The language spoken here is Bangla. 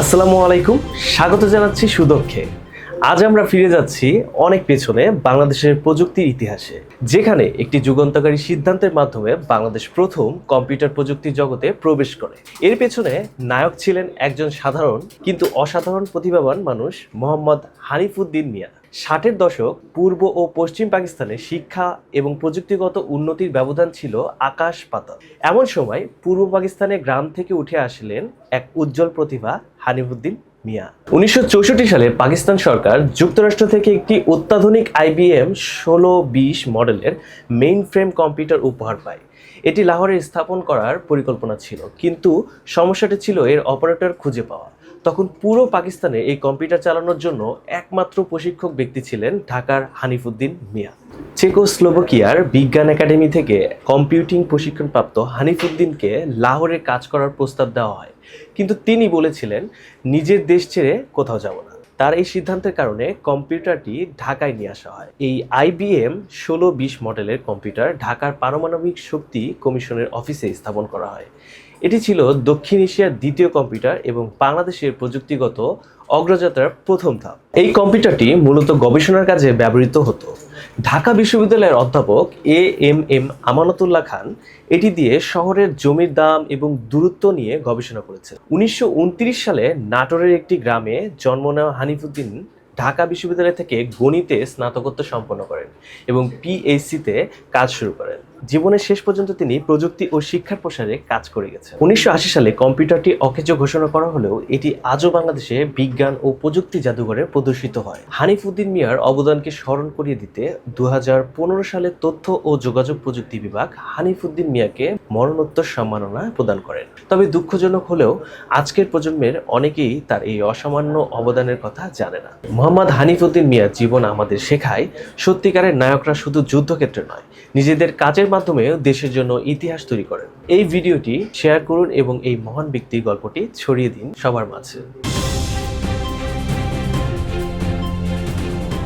আসসালামু আলাইকুম। স্বাগত জানাচ্ছি সুদক্ষে। আজ আমরা ফিরে যাচ্ছি অনেক পেছনে বাংলাদেশের প্রযুক্তির ইতিহাসে, যেখানে একটি যুগান্তকারী সিদ্ধান্তের মাধ্যমে বাংলাদেশ প্রথম কম্পিউটার প্রযুক্তির জগতে প্রবেশ করে। এর পেছনে নায়ক ছিলেন একজন সাধারণ, কিন্তু অসাধারণ প্রতিভাবান মানুষ মোহাম্মদ হানিফুদ্দিন মিয়া। ষাটের দশক পূর্ব ও পশ্চিম পাকিস্তানে শিক্ষা এবং প্রযুক্তিগত উন্নতির ব্যবধান ছিল আকাশ পাতাল। এমন সময় পূর্ব পাকিস্তানে গ্রাম থেকে উঠে আসলেন এক উজ্জ্বল প্রতিভা হানিফুদ্দিন মিয়া। উনিশশো চৌষট্টি সালে পাকিস্তান সরকার যুক্তরাষ্ট্র থেকে একটি অত্যাধুনিক আইবিএম ষোলো বিশ মডেলের মেইন ফ্রেম কম্পিউটার উপহার পায়। এটি লাহোরে স্থাপন করার পরিকল্পনা ছিল, কিন্তু সমস্যাটি ছিল এর অপারেটর খুঁজে পাওয়া। তখন পুরো পাকিস্তানে এই কম্পিউটার চালানোর জন্য একমাত্র প্রশিক্ষক ব্যক্তি ছিলেন ঢাকার হানিফুদ্দিন মিয়া। চেকোস্লোভাকিয়ার বিজ্ঞান একাডেমি থেকে কম্পিউটিং প্রশিক্ষণপ্রাপ্ত হানিফুদ্দিনকে লাহোরে কাজ করার প্রস্তাব দেওয়া হয়। কিন্তু তিনি বলেছিলেন, নিজের দেশ ছেড়ে কোথাও যাব না। তার এই সিদ্ধান্তের কারণে কম্পিউটারটি ঢাকায় নিয়ে আসা হয়। এই আইবিএম ষোলো বিশ মডেলের কম্পিউটার ঢাকার পারমাণবিক শক্তি কমিশনের অফিসে স্থাপন করা হয়। এটি ছিল দক্ষিণ এশিয়ার দ্বিতীয় কম্পিউটার এবং বাংলাদেশের প্রযুক্তিগত অগ্রযাত্রার প্রথম ধাপ। এই কম্পিউটারটি মূলত গবেষণার কাজে ব্যবহৃত হতো। ঢাকা বিশ্ববিদ্যালয়ের অধ্যাপক এ এম এম আমানতুল্লাহ খান এটি দিয়ে শহরের জমির দাম এবং দূরত্ব নিয়ে গবেষণা করেছেন। উনিশশো উনত্রিশ সালে নাটোরের একটি গ্রামে জন্ম নেওয়া হানিফুদ্দিন ঢাকা বিশ্ববিদ্যালয় থেকে গণিতে স্নাতকোত্তর সম্পন্ন করেন এবং পিএইচসিতে কাজ শুরু করেন। জীবনের শেষ পর্যন্ত তিনি প্রযুক্তি ও শিক্ষার প্রসারে কাজ করে গেছেন। উনিশশো সালে কম্পিউটারটি অকেজ ঘোষণা করা হলেও এটি আজও বাংলাদেশে বিজ্ঞান ও প্রযুক্তি জাদুঘরে প্রদর্শিত হয়। হানিফুদ্দিন মিয়ার অবদানকে স্মরণ করিয়ে দিতে দু সালে তথ্য ও যোগাযোগ প্রযুক্তি বিভাগ হানিফুদ্দিন মিয়াকে মরণোত্তর সম্মাননা প্রদান করেন। তবে দুঃখজনক হলেও আজকের প্রজন্মের অনেকেই তার এই অসামান্য অবদানের কথা জানে না। মোহাম্মদ হানিফুদ্দিন মিয়ার জীবন আমাদের শেখায়, সত্যিকারের নায়করা শুধু যুদ্ধক্ষেত্রে নয়, নিজেদের কাজের মাধ্যমেও দেশের জন্য ইতিহাস তৈরি করেন। এই ভিডিওটি শেয়ার করুন এবং এই মহান ব্যক্তির গল্পটি ছড়িয়ে দিন সবার মাঝে।